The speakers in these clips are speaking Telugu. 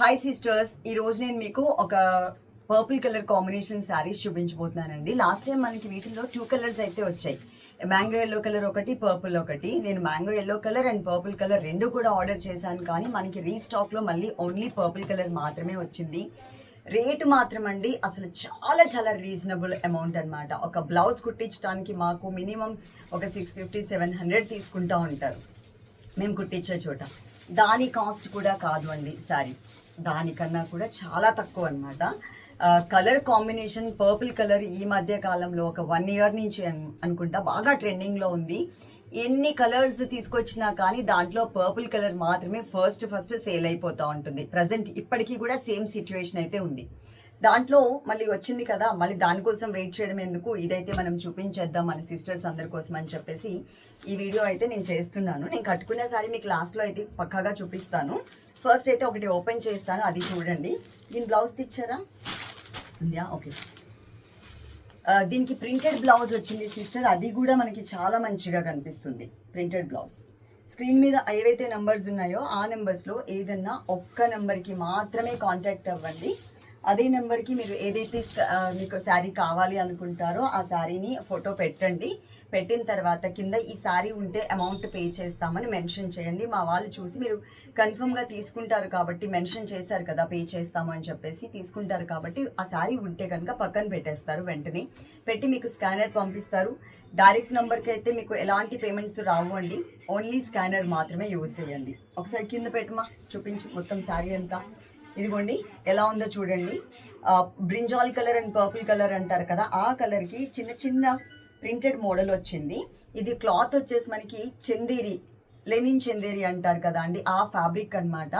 హాయ్ సిస్టర్స్ ఈరోజు నేను మీకు ఒక పర్పుల్ కలర్ కాంబినేషన్ శారీస్ చూపించబోతున్నానండి. లాస్ట్ టైం మనకి వీటిలో టూ కలర్స్ అయితే వచ్చాయి. మ్యాంగో ఎల్లో కలర్ ఒకటి పర్పుల్ ఒకటి. నేను mango yellow colour and purple colour రెండు కూడా ఆర్డర్ చేశాను. కానీ మనకి రీస్టాక్లో మళ్ళీ ఓన్లీ పర్పుల్ కలర్ మాత్రమే వచ్చింది. రేటు మాత్రం అండి అసలు చాలా చాలా రీజనబుల్ అమౌంట్ అనమాట ఒక బ్లౌజ్ కుట్టించడానికి మాకు మినిమం ఒక సిక్స్ ఫిఫ్టీ సెవెన్ హండ్రెడ్ తీసుకుంటా ఉంటారు. మేము కుట్టించే చోట. దాని కాస్ట్ కూడా కాదు అండి సారీ దానికన్నా కూడా చాలా తక్కువ అనమాట కలర్ కాంబినేషన్ పర్పుల్ కలర్ ఈ మధ్య కాలంలో ఒక వన్ ఇయర్ నుంచి అనుకుంటా బాగా ట్రెండింగ్లో ఉంది. ఎన్ని కలర్స్ తీసుకొచ్చినా కానీ దాంట్లో పర్పుల్ కలర్ మాత్రమే ఫస్ట్ ఫస్ట్ సేల్ అయిపోతూ ఉంటుంది. ప్రజెంట్ ఇప్పటికీ కూడా సేమ్ సిచ్యువేషన్ అయితే ఉంది. దాంట్లో మళ్ళీ వచ్చింది కదా మళ్ళీ దానికోసం వెయిట్ చేయడం ఎందుకు? ఇదైతే మనం చూపించేద్దాం మన సిస్టర్స్ అందరి కోసం అని చెప్పేసి ఈ వీడియో అయితే నేను చేస్తున్నాను. నేను కట్టుకునేసారి మీకు లాస్ట్లో అయితే పక్కాగా చూపిస్తాను. ఫస్ట్ అయితే ఒకటి ఓపెన్ చేస్తాను అది చూడండి. దీని బ్లౌజ్ తెచ్చారా? ఉందా? ఓకే uh, దీనికి ప్రింటెడ్ బ్లౌజ్ వచ్చింది సిస్టర్ అది కూడా మనకి చాలా మంచిగా కనిపిస్తుంది ప్రింటెడ్ బ్లౌజ్ స్క్రీన్ మీద ఏవైతే నెంబర్స్ ఉన్నాయో ఆ నెంబర్స్లో ఏదన్నా ఒక్క నెంబర్కి మాత్రమే కాంటాక్ట్ అవ్వండి. అదే నెంబర్కి మీరు ఏదైతే మీకు శారీ కావాలి అనుకుంటారో ఆ శారీని ఫోటో పెట్టండి. పెట్టిన తర్వాత కింద ఈ శారీ ఉంటే అమౌంట్ పే చేస్తామని మెన్షన్ చేయండి. మా వాళ్ళు చూసి మీరు కన్ఫర్మ్గా తీసుకుంటారు కాబట్టి మెన్షన్ చేశారు కదా పే చేస్తాము అని చెప్పేసి తీసుకుంటారు కాబట్టి ఆ శారీ ఉంటే కనుక పక్కన పెట్టేస్తారు వెంటనే. పెట్టి మీకు స్కానర్ పంపిస్తారు. డైరెక్ట్ నెంబర్కి అయితే మీకు ఎలాంటి పేమెంట్స్ రావు అండి. ఓన్లీ స్కానర్ మాత్రమే యూజ్ చేయండి. ఒకసారి కింద పెట్టమా? చూపించు మొత్తం శారీ అంతా. ఇదిగోండి ఎలా ఉందో చూడండి. Brinjal colour and purple colour అంటారు కదా ఆ కలర్కి చిన్న చిన్న ప్రింటెడ్ మోడల్ వచ్చింది. ఇది క్లాత్ వచ్చేసి మనకి చందేరి లెనిన్ చందేరి అంటారు కదా అండి ఆ ఫ్యాబ్రిక్ అన్నమాట.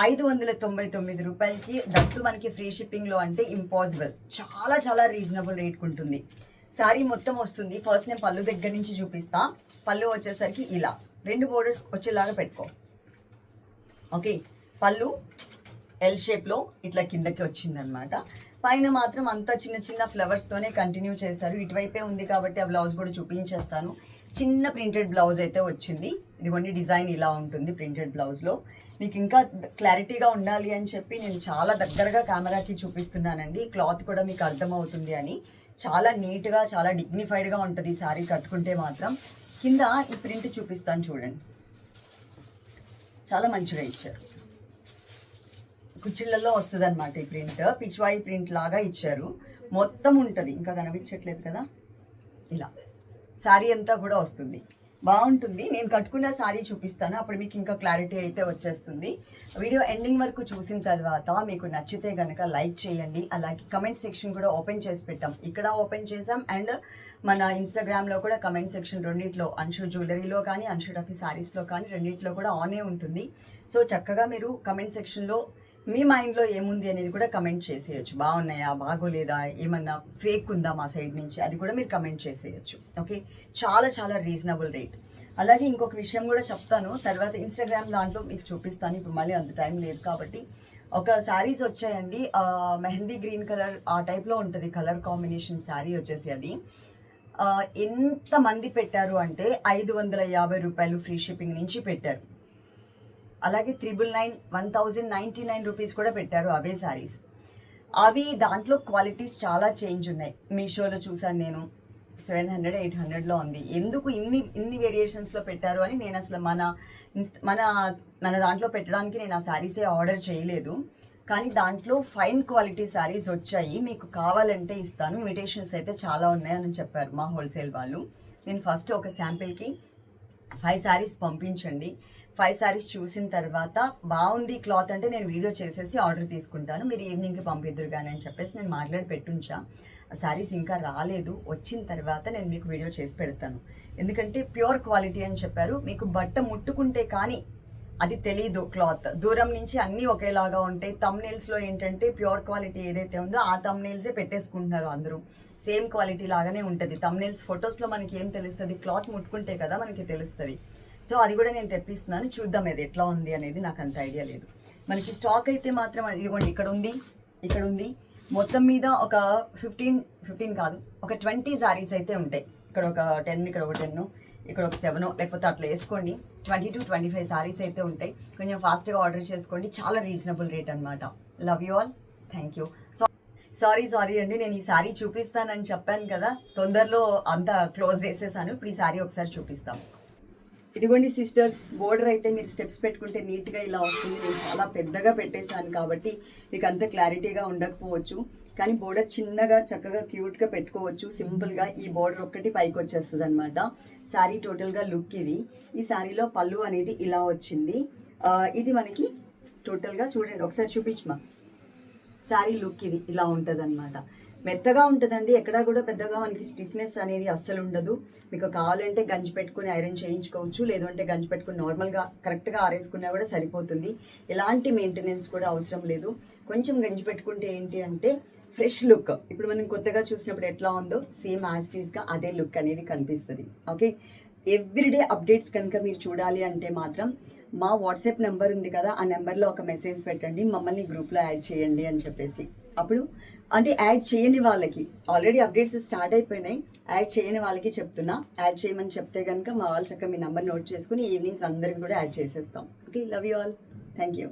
ఐదు వందల తొంభై తొమ్మిది రూపాయలకి దట్టు మనకి ఫ్రీ షిప్పింగ్లో అంటే ఇంపాసిబుల్ చాలా చాలా రీజనబుల్ రేట్కి ఉంటుంది. శారీ మొత్తం వస్తుంది. ఫస్ట్ నేను పళ్ళు దగ్గర నుంచి చూపిస్తా. పళ్ళు వచ్చేసరికి ఇలా. రెండు బోర్డర్స్ వచ్చేలాగా పెట్టుకో. ఓకే? పళ్ళు ఎల్ షేప్లో ఇట్లా కిందకి వచ్చిందనమాట పైన మాత్రం అంతా చిన్న చిన్న ఫ్లవర్స్తోనే కంటిన్యూ చేశారు. ఇటువైపే ఉంది కాబట్టి ఆ బ్లౌజ్ కూడా చూపించేస్తాను. చిన్న ప్రింటెడ్ బ్లౌజ్ అయితే వచ్చింది. ఇదిగోండి డిజైన్ ఇలా ఉంటుంది ప్రింటెడ్ బ్లౌజ్లో మీకు ఇంకా క్లారిటీగా ఉండాలి అని చెప్పి నేను చాలా దగ్గరగా కెమెరాకి చూపిస్తున్నానండి. క్లాత్ కూడా మీకు అర్థమవుతుంది అని. చాలా నీట్గా చాలా డిగ్నిఫైడ్గా ఉంటుంది ఈ శారీ కట్టుకుంటే మాత్రం. కింద ఈ ప్రింట్ చూపిస్తాను చూడండి. చాలా మంచిగా ఇచ్చారు. కుచ్చిళ్ళల్లో వస్తుంది అనమాట ఈ ప్రింట్. పిచ్వాయి ప్రింట్ లాగా ఇచ్చారు. మొత్తం ఉంటుంది. ఇంకా కనిపించట్లేదు కదా? ఇలా. శారీ అంతా కూడా వస్తుంది. బాగుంటుంది. నేను కట్టుకున్న శారీ చూపిస్తాను. అప్పుడు మీకు ఇంకా క్లారిటీ అయితే వచ్చేస్తుంది. వీడియో ఎండింగ్ వరకు చూసిన తర్వాత మీకు నచ్చితే కనుక లైక్ చేయండి. అలాగే కమెంట్ సెక్షన్ కూడా ఓపెన్ చేసి పెట్టాం. ఇక్కడ ఓపెన్ చేసాం అండ్ మన ఇన్స్టాగ్రామ్లో కూడా కమెంట్ సెక్షన్ రెండింటిలో అంశు జ్యువెలరీలో కానీ అంశు టఫీ శారీస్లో కానీ రెండింటిలో కూడా ఆనే ఉంటుంది. సో చక్కగా మీరు కమెంట్ సెక్షన్లో మీ మైండ్లో ఏముంది అనేది కూడా కమెంట్ చేసేయచ్చు. బాగున్నాయా? బాగోలేదా? ఏమన్నా ఫేక్ ఉందా మా సైడ్ నుంచి? అది కూడా మీరు కమెంట్ చేసేయచ్చు. ఓకే? చాలా చాలా రీజనబుల్ రేట్. అలాగే ఇంకొక విషయం కూడా చెప్తాను. తర్వాత ఇన్స్టాగ్రామ్ దాంట్లో మీకు చూపిస్తాను. ఇప్పుడు మళ్ళీ అంత టైం లేదు కాబట్టి. ఒక శారీస్ వచ్చాయండి. మెహందీ గ్రీన్ కలర్ ఆ టైప్లో ఉంటుంది. కలర్ కాంబినేషన్ శారీ వచ్చేసి అది. ఎంతమంది పెట్టారు అంటే ఐదు వందల యాభై రూపాయలు ఫ్రీ షిప్పింగ్ నుంచి పెట్టారు. అలాగే triple nine one thousand ninety nine rupees కూడా పెట్టారు అవే శారీస్ అవి దాంట్లో క్వాలిటీస్ చాలా చేంజ్ ఉన్నాయి. మీషోలో చూసాను నేను. సెవెన్ హండ్రెడ్ ఎయిట్ హండ్రెడ్లో ఉంది. ఎందుకు ఇన్ని ఇన్ని వేరియేషన్స్లో పెట్టారు అని నేను అసలు మన మన మన దాంట్లో పెట్టడానికి నేను ఆ శారీసే ఆర్డర్ చేయలేదు. కానీ దాంట్లో ఫైన్ క్వాలిటీ శారీస్ వచ్చాయి. మీకు కావాలంటే ఇస్తాను. ఇమిటేషన్స్ అయితే చాలా ఉన్నాయని చెప్పారు మా హోల్సేల్ వాళ్ళు. నేను ఫస్ట్ ఒక శాంపిల్కి ఫైవ్ శారీస్ పంపించండి. ఫైవ్ శారీస్ చూసిన తర్వాత బాగుంది క్లాత్ అంటే నేను వీడియో చేసేసి ఆర్డర్ తీసుకుంటాను. మీరు ఈవినింగ్కి పంపిద్దరు కానీ అని చెప్పేసి నేను మాట్లాడి పెట్టుంచా. శారీస్ ఇంకా రాలేదు. వచ్చిన తర్వాత నేను మీకు వీడియో చేసి పెడతాను. ఎందుకంటే ప్యూర్ క్వాలిటీ అని చెప్పారు. మీకు బట్ట ముట్టుకుంటే కానీ అది తెలీదు క్లాత్. దూరం నుంచి అన్నీ ఒకేలాగా ఉంటాయి. తమ్నేల్స్లో ఏంటంటే ప్యూర్ క్వాలిటీ ఏదైతే ఉందో ఆ తమ్నేల్సే పెట్టేసుకుంటున్నారు అందరూ. సేమ్ క్వాలిటీ లాగానే ఉంటుంది. తమ్నేల్స్ ఫొటోస్లో మనకి ఏం తెలుస్తుంది? క్లాత్ ముట్టుకుంటే కదా మనకి తెలుస్తుంది. సో అది కూడా నేను తెప్పిస్తున్నాను. చూద్దాం అది ఎట్లా ఉంది అనేది నాకు అంత ఐడియా లేదు. మనకి స్టాక్ అయితే మాత్రం ఇదిగోండి ఇక్కడ ఉంది ఇక్కడ ఉంది. మొత్తం మీద ఒక ఫిఫ్టీన్ ఫిఫ్టీన్ కాదు ఒక ట్వంటీ సారీస్ అయితే ఉంటాయి. ఇక్కడ ఒక టెన్ ఇక్కడ ఒక టెన్ ఇక్కడ ఒక సెవెన్ లేకపోతే అట్లా వేసుకోండి. Twenty two twenty five saris అయితే ఉంటాయి. కొంచెం ఫాస్ట్గా ఆర్డర్ చేసుకోండి. చాలా రీజనబుల్ రేట్ అనమాట love you all thank you so sorry sorry అండి. నేను ఈ సారీ చూపిస్తానని చెప్పాను కదా. తొందరలో అంతా క్లోజ్ చేసేసాను. ఇప్పుడు ఈ సారీ ఒకసారి చూపిస్తాం. ఇదిగోండి సిస్టర్స్ బోర్డర్ అయితే మీరు స్టెప్స్ పెట్టుకుంటే నీట్గా ఇలా వస్తుంది. నేను చాలా పెద్దగా పెట్టేశాను కాబట్టి మీకు అంత క్లారిటీగా ఉండకపోవచ్చు. కానీ బోర్డర్ చిన్నగా చక్కగా క్యూట్గా పెట్టుకోవచ్చు. సింపుల్గా ఈ బోర్డర్ ఒక్కటి పైకి వచ్చేస్తుంది అనమాట శారీ టోటల్గా లుక్ ఇది. ఈ శారీలో పళ్ళు అనేది ఇలా వచ్చింది. ఇది మనకి టోటల్గా చూడండి ఒకసారి చూపించమా? శారీ లుక్ ఇది ఇలా ఉంటుంది అనమాట మెత్తగా ఉంటుందండి. ఎక్కడా కూడా పెద్దగా మనకి స్టిఫ్నెస్ అనేది అస్సలు ఉండదు. మీకు కావాలంటే గంజి పెట్టుకుని ఐరన్ చేయించుకోవచ్చు. లేదంటే గంజి పెట్టుకుని నార్మల్గా కరెక్ట్గా ఆరేసుకున్నా కూడా సరిపోతుంది. ఎలాంటి మెయింటెనెన్స్ కూడా అవసరం లేదు. కొంచెం గంజి పెట్టుకుంటే ఏంటి అంటే ఫ్రెష్ లుక్. ఇప్పుడు మనం కొత్తగా చూసినప్పుడు ఎట్లా ఉందో సేమ్ యాజ్ అదే లుక్ అనేది కనిపిస్తుంది. ఓకే? ఎవ్రీడే అప్డేట్స్ కనుక మీరు చూడాలి అంటే మాత్రం మా వాట్సాప్ నెంబర్ ఉంది కదా ఆ నెంబర్లో ఒక మెసేజ్ పెట్టండి. మమ్మల్ని గ్రూప్లో యాడ్ చేయండి అని చెప్పేసి. అప్పుడు అంటే యాడ్ చేయని వాళ్ళకి. ఆల్రెడీ అప్డేట్స్ స్టార్ట్ అయిపోయినాయి. యాడ్ చేయని వాళ్ళకి చెప్తున్నా. యాడ్ చేయమని చెప్తే కనుక మా వాళ్ళు చక్కగా మీ నెంబర్ నోట్ చేసుకుని ఈవినింగ్స్ అందరికి కూడా యాడ్ చేసేస్తాం. Okay love you all thank you